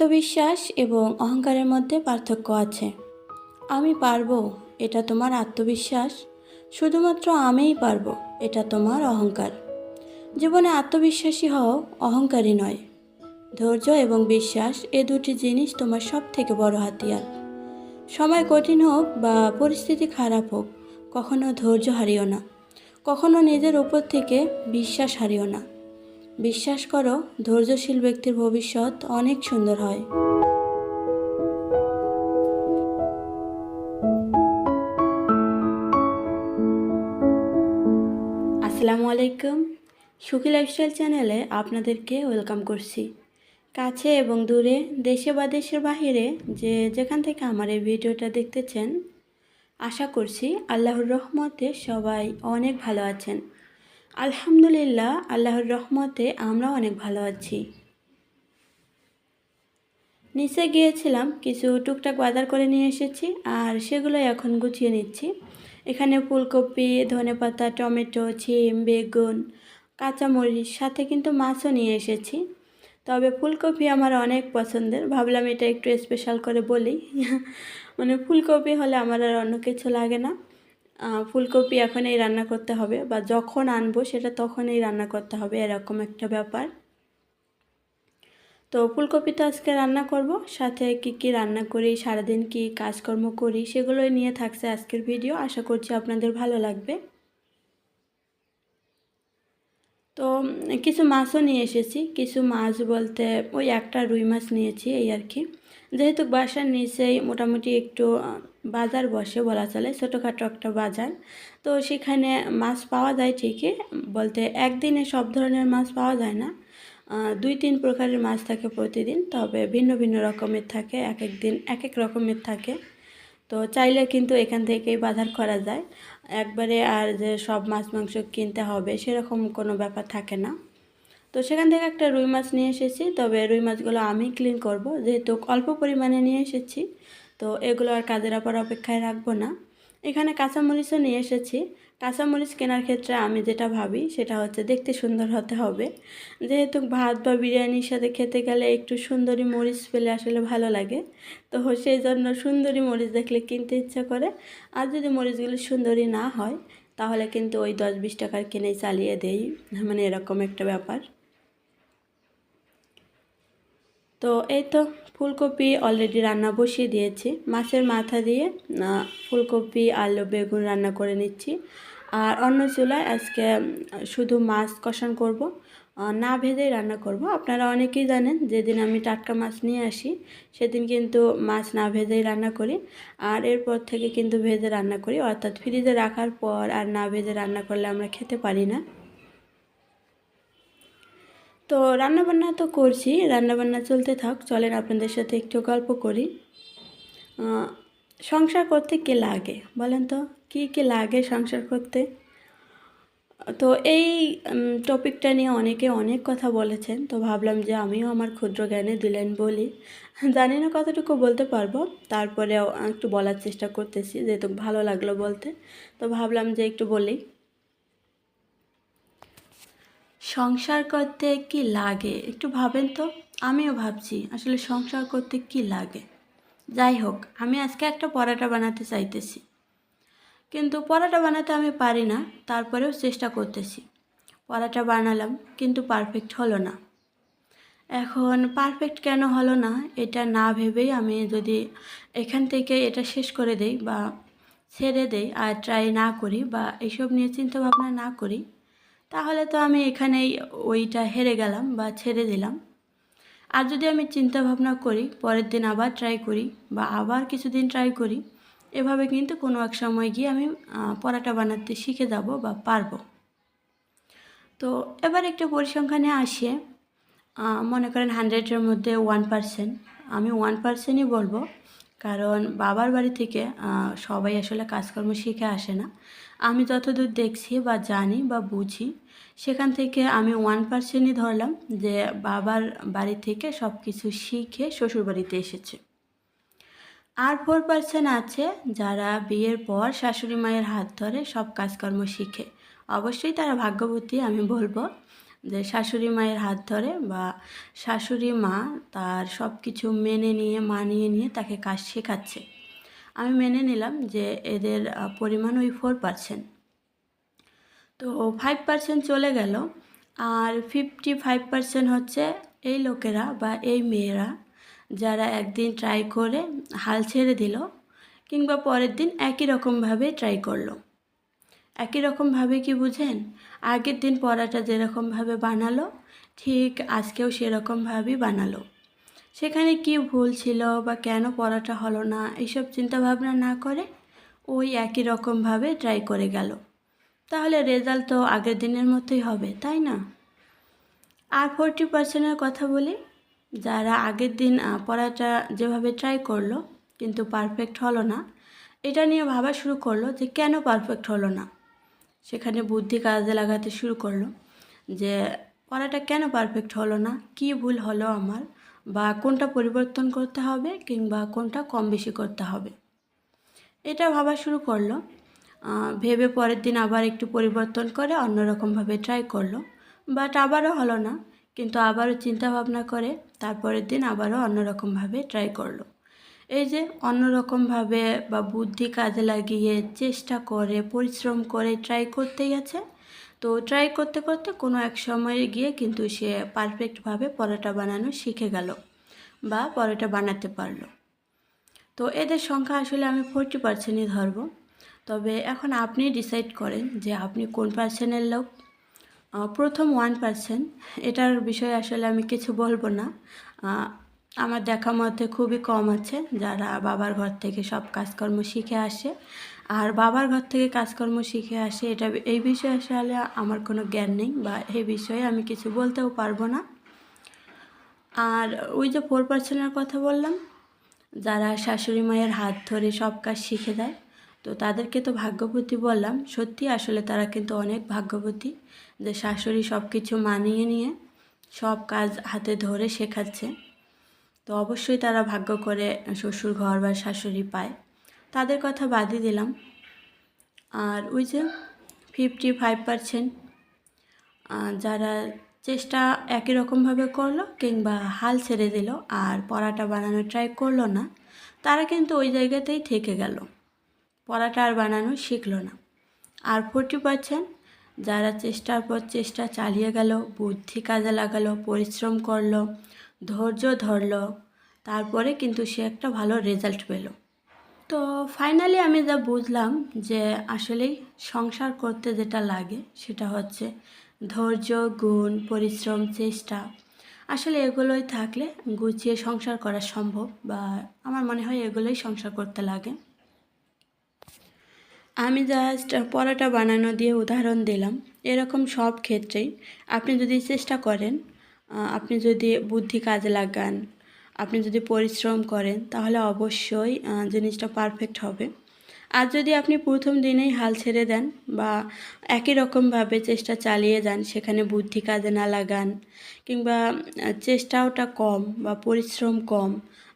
আত্মবিশ্বাস এবং অহংকারের মধ্যে পার্থক্য আছে। আমি পারব, এটা তোমার আত্মবিশ্বাস। শুধুমাত্র আমিই পারব, এটা তোমার অহংকার। জীবনে আত্মবিশ্বাসী হও, অহংকারী নয়। ধৈর্য এবং বিশ্বাস, এ দুটি জিনিস তোমার সব থেকে বড় হাতিয়ার। সময় কঠিন হোক বা পরিস্থিতি খারাপ হোক, কখনো ধৈর্য হারিও না। কখনো নিজের উপর থেকে বিশ্বাস হারিও না। বিশ্বাস করো, ধৈর্যশীল ব্যক্তির ভবিষ্যৎ অনেক সুন্দর হয়। আসসালামু আলাইকুম। সুখী লাইফস্টাইল চ্যানেলে আপনাদেরকে ওয়েলকাম করছি। কাছে এবং দূরে, দেশে বা দেশের বাহিরে যে যেখান থেকে আমার এই ভিডিওটা দেখতেছেন, আশা করছি আল্লাহর রহমতে সবাই অনেক ভালো আছেন। আলহামদুলিল্লাহ, আল্লাহর রহমতে আমরা অনেক ভালো আছি। নিচে গিয়েছিলাম, কিছু টুকটাক বাজার করে নিয়ে এসেছি, আর সেগুলো এখন গুছিয়ে নিচ্ছি। এখানে ফুলকপি, ধনেপাতা, টমেটো, ছিম, বেগুন, কাঁচামরিচ, সাথে কিন্তু মাছও নিয়ে এসেছি। তবে ফুলকপি আমার অনেক পছন্দের, ভাবলাম এটা একটু স্পেশাল করে বলি। মানে ফুলকপি হলে আমার আর অন্য কিছু লাগে না। আহ, এখন এই রান্না করতে হবে বা যখন আনব সেটা তখনই রান্না করতে হবে এরকম একটা ব্যাপার। তো ফুলকপি তো আজকে রান্না করব সাথে কি কি রান্না করি সারাদিন কি কাজকর্ম করি সেগুলোই নিয়ে থাকছে আজকের ভিডিও। আশা করছি আপনাদের ভালো লাগবে। তো কিছু মাছও নিয়ে এসেছি। কিছু মাছ বলতে ওই একটা রুই মাছ নিয়েছি এই আর কি। যেহেতু বাসার নিচেই মোটামুটি একটু বাজার বসে বলা চলে, ছোটোখাটো একটা বাজার। তো সেখানে মাছ পাওয়া যায় ঠিকই, বলতে একদিনে সব ধরনের মাছ পাওয়া যায় না। দুই তিন প্রকারের মাছ থাকে প্রতিদিন, তবে ভিন্ন ভিন্ন রকমের থাকে, এক এক দিন এক এক রকমের থাকে। তো চাইলে কিন্তু এখান থেকেই বাজার করা যায়। একবারে আর যে সব মাছ মাংস কিনতে হবে সেরকম কোনো ব্যাপার থাকে না। তো সেখান থেকে একটা রুই মাছ নিয়ে এসেছি, তবে রুই মাছগুলো আমি ক্লিন করব, যেহেতু অল্প পরিমাণে নিয়ে এসেছি, তো এগুলো আর কাজের আপার অপেক্ষায় রাখব না। এখানে কাঁচামরিচও নিয়ে এসেছি কাঁচামরিচ কেনার ক্ষেত্রে আমি যেটা ভাবি, সেটা হচ্ছে দেখতে সুন্দর হতে হবে। যেহেতু ভাত বা বিরিয়ানির সাথে খেতে গেলে একটু সুন্দরী মরিচ পেলে আসলে ভালো লাগে। তো সেই জন্য সুন্দরী মরিচ দেখলে কিনতে ইচ্ছা করে। আর যদি মরিচগুলো সুন্দরী না হয়, তাহলে কিন্তু ওই দশ বিশ টাকার কিনে চালিয়ে দেই। মানে এরকম একটা ব্যাপার। তো এই তো ফুলকপি অলরেডি রান্না বসিয়ে দিয়েছি। মাছের মাথা দিয়ে ফুলকপি, আলু, বেগুন রান্না করে নিচ্ছি। আর অন্য চুলায় আজকে শুধু মাছ কষান করব না ভেজেই রান্না করব। আপনারা অনেকেই জানেন, যেদিন আমি টাটকা মাছ নিয়ে আসি, সেদিন কিন্তু মাছ না ভেজেই রান্না করি। আর এরপর থেকে কিন্তু ভেজে রান্না করি। অর্থাৎ ফ্রিজে রাখার পর আর না ভেজে রান্না করলে আমরা খেতে পারি না। তো রান্নাবান্না তো করছি, রান্নাবান্না চলতে থাক, চলেন আপনাদের সাথে একটু গল্প করি। সংসার করতে কি লাগে, বলেন তো, কি কি লাগে সংসার করতে? তো এই টপিকটা নিয়ে অনেকে অনেক কথা বলেছেন, তো ভাবলাম যে আমিও আমার ক্ষুদ্র জ্ঞানে দিলেন বলি। জানি না কতটুকু বলতে পারব তারপরে একটু বলার চেষ্টা করতেছি, যেহেতু ভালো লাগল বলতে, তো ভাবলাম যে একটু বলি। সংসার করতে কি লাগে? একটু ভাবেন তো। আমিও ভাবছি, আসলে সংসার করতে কি লাগে? যাই হোক, আমি আজকে একটা পরাটা বানাতে চাইতেছি। কিন্তু পরাটা বানাতে আমি পারি না, তারপরেও চেষ্টা করতেছি। পরাটা বানালাম, কিন্তু পারফেক্ট হলো না। এখন পারফেক্ট কেন হলো না, এটা না ভেবেই আমি যদি এখান থেকে এটা শেষ করে দেই বা ছেড়ে দেই আর ট্রাই না করি বা এইসব নিয়ে চিন্তা ভাবনা না করি তাহলে তো আমি এখানেই ওইটা হেরে গেলাম বা ছেড়ে দিলাম। আর যদি আমি চিন্তা ভাবনা করি, পরের দিন আবার ট্রাই করি বা আবার কিছুদিন ট্রাই করি, এভাবে কিন্তু কোনো এক সময় গিয়ে আমি পরাটা বানাতে শিখে যাব বা পারব। তো এবার একটা পরিসংখ্যানে আসে। মনে করেন হান্ড্রেডের মধ্যে ওয়ান পার্সেন্ট আমি ওয়ান পার্সেন্টই বলব। কারণ বাবার বাড়ি থেকে সবাই আসলে কাজকর্ম শিখে আসে না। আমি যতদূর দেখছি বা জানি বা বুঝি, সেখান থেকে আমি ওয়ান পার্সেন্টই ধরলাম যে বাবার বাড়ি থেকে সব কিছু শিখে শ্বশুরবাড়িতে এসেছে। আর ফোর পার্সেন্ট আছে যারা বিয়ের পর শাশুড়ি মায়ের হাত ধরে সব কাজকর্ম শিখে। অবশ্যই তারা ভাগ্যবতী, আমি বলব যে শাশুড়ি মায়ের হাত ধরে বা শাশুড়ি মা তার সব কিছু মেনে নিয়ে, মানিয়ে নিয়ে তাকে কাজ শেখাচ্ছে। আমি মেনে নিলাম যে এদের পরিমাণ ওই ফোর পার্সেন্ট তো ফাইভ পার্সেন্ট চলে গেল, আর ফিফটি ফাইভ পার্সেন্ট হচ্ছে এই লোকেরা বা এই মেয়েরা যারা একদিন ট্রাই করে হাল ছেড়ে দিল, কিংবা পরের দিন একই রকমভাবে ট্রাই করল। একই রকমভাবে কি বুঝেন? আগের দিন পড়াটা যেরকমভাবে বানালো, ঠিক আজকেও সেরকমভাবেই বানালো। সেখানে কি ভুল ছিল বা কেন পড়াটা হলো না এইসব চিন্তাভাবনা না করে ওই একই রকমভাবে ট্রাই করে গেল। তাহলে রেজাল্ট তো আগের দিনের মতোই হবে, তাই না? আর ফোরটি পার্সেন্টের কথা বলি, যারা আগের দিন পড়াটা যেভাবে ট্রাই করল কিন্তু পারফেক্ট হলো না, এটা নিয়ে ভাবা শুরু করল যে কেন পারফেক্ট হলো না। সেখানে বুদ্ধি কাজে লাগাতে শুরু করল যে পড়াটা কেন পারফেক্ট হলো না, কি ভুল হলো আমার বা কোনটা পরিবর্তন করতে হবে কিংবা কোনটা কম বেশি করতে হবে। এটা ভাবা শুরু করল। ভেবে পরের দিন আবার একটু পরিবর্তন করে অন্যরকমভাবে ট্রাই করল। বাট আবারও হলো না, কিন্তু আবারও চিন্তা ভাবনা করে তারপরের দিন আবারও অন্যরকমভাবে ট্রাই করল। এই যে অন্যরকমভাবে বা বুদ্ধি কাজে লাগিয়ে চেষ্টা করে, পরিশ্রম করে ট্রাই করতে গেছে তো ট্রাই করতে করতে কোনো এক সময়ে গিয়ে কিন্তু সে পারফেক্টভাবে পরোটা বানানো শিখে গেল বা পরোটা বানাতে পারল। তো এদের সংখ্যা আসলে আমি ফোরটি পার্সেন্টই ধরবো। তবে এখন আপনি ডিসাইড করেন যে আপনি কোন পার্সেন্টের লোক। প্রথম ওয়ান পার্সেন্ট এটার বিষয়ে আসলে আমি কিছু বলব না। আমার দেখা মতে খুবই কম আছে, যারা বাবার ঘর থেকে সব কাজকর্ম শিখে আসে। আর বাবার ঘর থেকে কাজকর্ম শিখে আসে, এটা এই বিষয়ে আসলে আমার কোনো জ্ঞান নেই বা এই বিষয়ে আমি কিছু বলতেও পারব না। আর ওই যে ফোর পার্সেন্টের কথা বললাম, যারা শাশুড়ি মায়ের হাত ধরে সব কাজ শিখে দেয়, তো তাদেরকে তো ভাগ্যবতী বললাম। সত্যি আসলে তারা কিন্তু অনেক ভাগ্যবতী যে শাশুড়ি সব কিছু মানিয়ে নিয়ে সব কাজ হাতে ধরে শেখাচ্ছে। তো অবশ্যই তারা ভাগ্য করে শ্বশুর ঘর বা শাশুড়ি পায়। তাদের কথা বাদই দিলাম। আর ওই যে ফিফটি ফাইভ পার্সেন্ট যারা চেষ্টা একই রকমভাবে করল কিংবা হাল ছেড়ে দিল আর পরাটা বানানো ট্রাই করল না, তারা কিন্তু ওই জায়গাতেই থেকে গেল। পরাটা আর বানানো শিখলো না। আর ফোরটি পার্সেন্ট যারা চেষ্টার পর চেষ্টা চালিয়ে গেল, বুদ্ধি কাজে লাগালো, পরিশ্রম করল, ধৈর্য ধরলো, তারপরে কিন্তু সে একটা ভালো রেজাল্ট পেল। তো ফাইনালি আমি যা বুঝলাম যে আসলেই সংসার করতে যেটা লাগে সেটা হচ্ছে ধৈর্য, গুণ, পরিশ্রম, চেষ্টা। আসলে এগুলোই থাকলে গুছিয়ে সংসার করা সম্ভব বা আমার মনে হয় এগুলোই সংসার করতে লাগে। আমি জাস্ট পরোটা বানানো দিয়ে উদাহরণ দিলাম। এরকম সব ক্ষেত্রেই আপনি যদি চেষ্টা করেন আপনি যদি বুদ্ধি কাজে লাগান যদি পরিশ্রম করেন, তাহলে অবশ্যই জিনিসটা পারফেক্ট হবে। আর যদি আপনি প্রথম দিনেই হাল ছেড়ে দেন বা একই রকমভাবে চেষ্টা চালিয়ে যান, সেখানে বুদ্ধি কাজে না লাগান, কিংবা চেষ্টাওটা কম বা পরিশ্রম কম,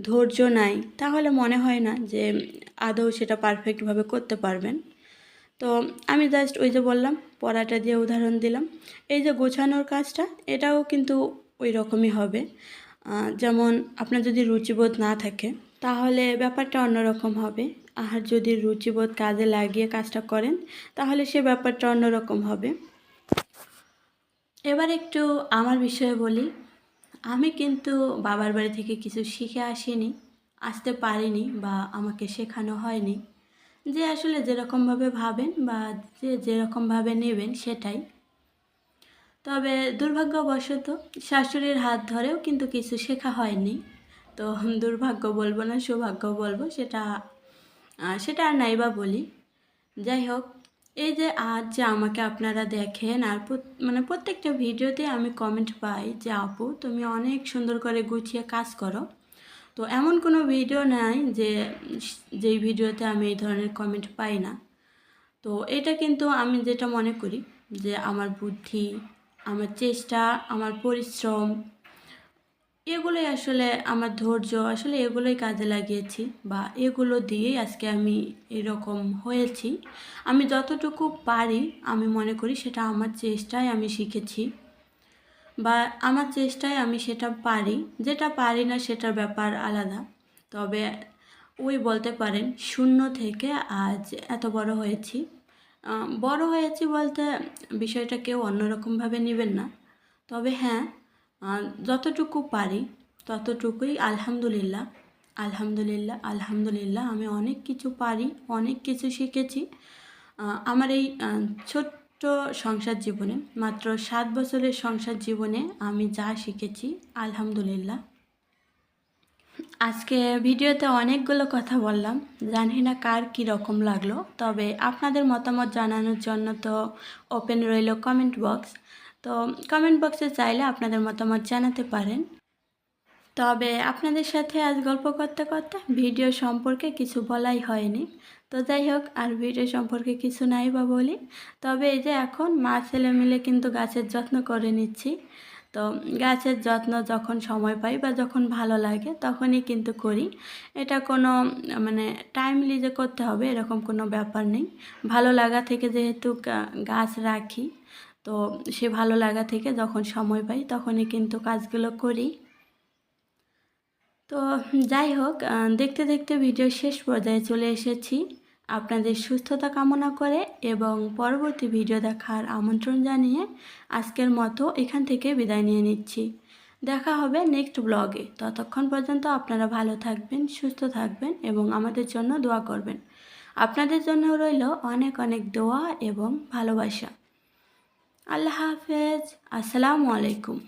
ধৈর্য নাই, তাহলে মনে হয় না যে আদৌ সেটা পারফেক্টভাবে করতে পারবেন। তো আমি জাস্ট ওই যে বললাম, পড়াটা দিয়ে উদাহরণ দিলাম। এই যে গোছানোর কাজটা, এটাও কিন্তু ওই রকমই হবে। যেমন আপনার যদি রুচিবোধ না থাকে, তাহলে ব্যাপারটা অন্যরকম হবে। আর যদি রুচিবোধ কাজে লাগিয়ে কাজটা করেন, তাহলে সে ব্যাপারটা অন্যরকম হবে। এবার একটু আমার বিষয়ে বলি। আমি কিন্তু বাবার বাড়ি থেকে কিছু শিখে আসিনি, আসতে পারিনি বা আমাকে শেখানো হয়নি। যে আসলে যেরকমভাবে ভাবেন বা যে যেরকমভাবে নেবেন সেটাই। তবে দুর্ভাগ্যবশত শাশুড়ির হাত ধরেও কিন্তু কিছু শেখা হয়নি। তো দুর্ভাগ্য বলব না, সৌভাগ্য বলব সেটা সেটা আর নাই বা বলি। যাই হোক, এই যে আজ যে আমাকে আপনারা দেখেন আর মানে প্রত্যেকটা ভিডিওতে আমি কমেন্ট পাই যে, আপু, তুমি অনেক সুন্দর করে গুছিয়ে কাজ করো। তো এমন কোনো ভিডিও নাই যে, যেই ভিডিওতে আমি এই ধরনের কমেন্ট পাই না। তো এটা কিন্তু আমি যেটা মনে করি যে, আমার বুদ্ধি আমার চেষ্টা, আমার পরিশ্রম, এগুলোই আসলে আমার ধৈর্য, আসলে এগুলোই কাজে লাগিয়েছি বা এগুলো দিয়েই আজকে আমি এরকম হয়েছি। আমি যতটুকু পারি আমি মনে করি সেটা আমার চেষ্টায় আমি শিখেছি বা আমার চেষ্টায় আমি সেটা পারি। যেটা পারি না সেটার ব্যাপার আলাদা। তবে ওই বলতে পারেন, শূন্য থেকে আজ এত বড় হয়েছি। বড় হয়েছি বলতে বিষয়টা কেউ অন্যরকমভাবে নেবেন না। তবে হ্যাঁ যতটুকু পারি, ততটুকুই আলহামদুলিল্লাহ আলহামদুলিল্লাহ আলহামদুলিল্লাহ আমি অনেক কিছু পারি, অনেক কিছু শিখেছি। আমার এই ছোট্ট সংসার জীবনে, মাত্র সাত বছরের সংসার জীবনে আমি যা শিখেছি, আলহামদুলিল্লাহ। আজকে ভিডিওতে অনেকগুলো কথা বললাম। জানি না কার রকম লাগল, তবে আপনাদের মতামত জানানোর জন্য তো ওপেন রইল কমেন্ট বক্স তো কমেন্ট বক্সে চাইলে আপনাদের মতামত জানাতে পারেন। তবে আপনাদের সাথে আজ গল্প করতে করতে ভিডিও সম্পর্কে কিছু বলাই হয়নি। তো যাই হোক, আর ভিডিও সম্পর্কে কিছু নাই বা বলি। তবে এই যে এখন মা ছেলে মিলে কিন্তু গাছের যত্ন করে নিচ্ছি। তো গাছের যত্ন যখন সময় পাই বা যখন ভালো লাগে তখনই কিন্তু করি। এটা কোনো মানে টাইমলি যে করতে হবে এরকম কোনো ব্যাপার নেই। ভালো লাগা থেকে যেহেতু গাছ রাখি, তো সে ভালো লাগা থেকে যখন সময় পাই তখনই কিন্তু কাজগুলো করি। তো যাই হোক দেখতে দেখতে ভিডিও শেষ পর্যায়ে চলে এসেছি। আপনাদের সুস্থতা কামনা করে এবং পরবর্তী ভিডিও দেখার আমন্ত্রণ জানিয়ে আজকের মতো এখান থেকে বিদায় নিয়ে নিচ্ছি। দেখা হবে নেক্সট ব্লগে ততক্ষণ পর্যন্ত আপনারা ভালো থাকবেন, সুস্থ থাকবেন এবং আমাদের জন্য দোয়া করবেন। আপনাদের জন্য রইল অনেক অনেক দোয়া এবং ভালোবাসা। আল্লাহ হাফেজ। আসসালামু আলাইকুম।